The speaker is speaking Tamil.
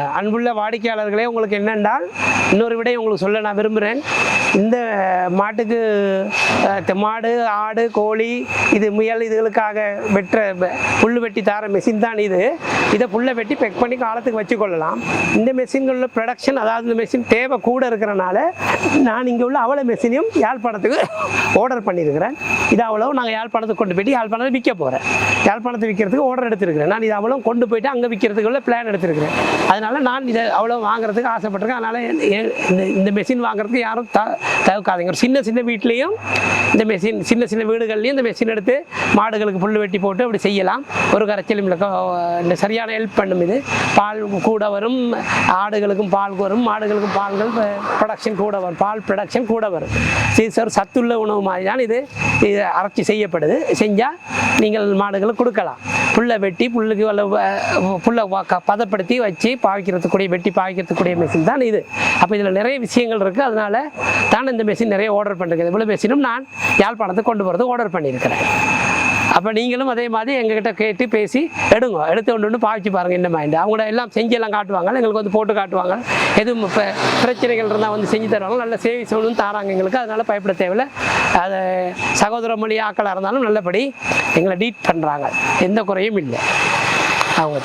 அன்புள்ள வாடிக்கையாளர்களே உங்களுக்கு என்னென்றால் இன்னொரு விடை உங்களுக்கு சொல்ல நான் விரும்புகிறேன். இந்த மாட்டுக்கு மாடு ஆடு கோழி இது முயல் இதுகளுக்காக வெட்டுற புல் வெட்டி தார மெஷின் தான் இது. இதை புல்லை வெட்டி பெக் பண்ணி காலத்துக்கு வச்சுக்கொள்ளலாம். இந்த மெஷின்களில் ப்ரொடக்ஷன் அதாவது இந்த மெஷின் தேவை கூட இருக்கிறனால நான் இங்கே உள்ள அவ்வளோ மெஷினையும் யாழ்ப்பாணத்துக்கு ஆர்டர் பண்ணியிருக்கிறேன். இது அவ்வளோ நாங்கள் யாழ்ப்பாணத்துக்கு கொண்டு போயிட்டு யாழ்ப்பாணத்தில் விற்க போகிறேன் யாழ்ப்பாணத்தை விற்கிறதுக்கு ஆர்டர் எடுத்திருக்கிறேன். நான் இது அவ்வளோ கொண்டு போயிட்டு அங்கே விற்கிறதுக்குள்ள பிளான் எடுத்திருக்கிறேன். அதனால் நான் இதை அவ்வளோ வாங்குறதுக்கு ஆசைப்பட்டிருக்கேன். அதனால் இந்த மெஷின் வாங்குறதுக்கு யாரும் த தவிர்க்காதீங்க சின்ன சின்ன வீட்லேயும் இந்த மெஷின் சின்ன சின்ன வீடுகள்லையும் இந்த மெஷின் எடுத்து மாடுகளுக்கு புல் வெட்டி போட்டு அப்படி செய்யலாம். ஒரு கரைச்சலும் இல்லை. இந்த சரியான ஹெல்ப் பண்ணும் இது. பால் கூட வரும் ஆடுகளுக்கும் பால் வரும் மாடுகளுக்கும் பால்கள் ப்ரொடக்ஷன் கூட வரும். பால் ப்ரொடக்ஷன் கூட வரும். சீசர் சத்துள்ள உணவு மாதிரி தான் இது. இது அரைச்சி செய்யப்படுது. செஞ்சால் நீங்கள் மாடுகளுக்கு கொடுக்கலாம். புல்லை வெட்டி புல்லுக்கு வல்ல புல்லை பதப்படுத்தி வச்சு பாவிக்கிறதுக்குரிய வெட்டி பாவிக்கிறதுக்குரிய மெஷின் தான் இது. அப்போ இதில் நிறைய விஷயங்கள் இருக்குது அதனால தான் இந்த மெஷின் நிறைய ஆர்டர் பண்ணிருக்கேன். இவ்வளோ பேசினும் நான் யாழ்ப்பாணத்தை கொண்டு போகிறது ஆர்டர் பண்ணியிருக்கிறேன். அப்போ நீங்களும் அதே மாதிரி எங்ககிட்ட கேட்டு பேசி எடுங்க. எடுத்து கொண்டு வந்து பாவிச்சு பாருங்கள் என்ன மைண்டு அவங்கள எல்லாம் செஞ்சு எல்லாம் காட்டுவாங்க. எங்களுக்கு வந்து போட்டு காட்டுவாங்க. எதுவும் இப்போ பிரச்சனைகள் இருந்தால் வந்து செஞ்சு தருவாங்க. நல்ல சேவை சொல்லணும் தாராங்க எங்களுக்கு. அதனால் பயப்பட தேவையில்லை. அது சகோதர மொழி ஆக்களாக இருந்தாலும் நல்லபடி எங்களை டீட் பண்ணுறாங்க எந்த குறையும் இல்லை. அவங்க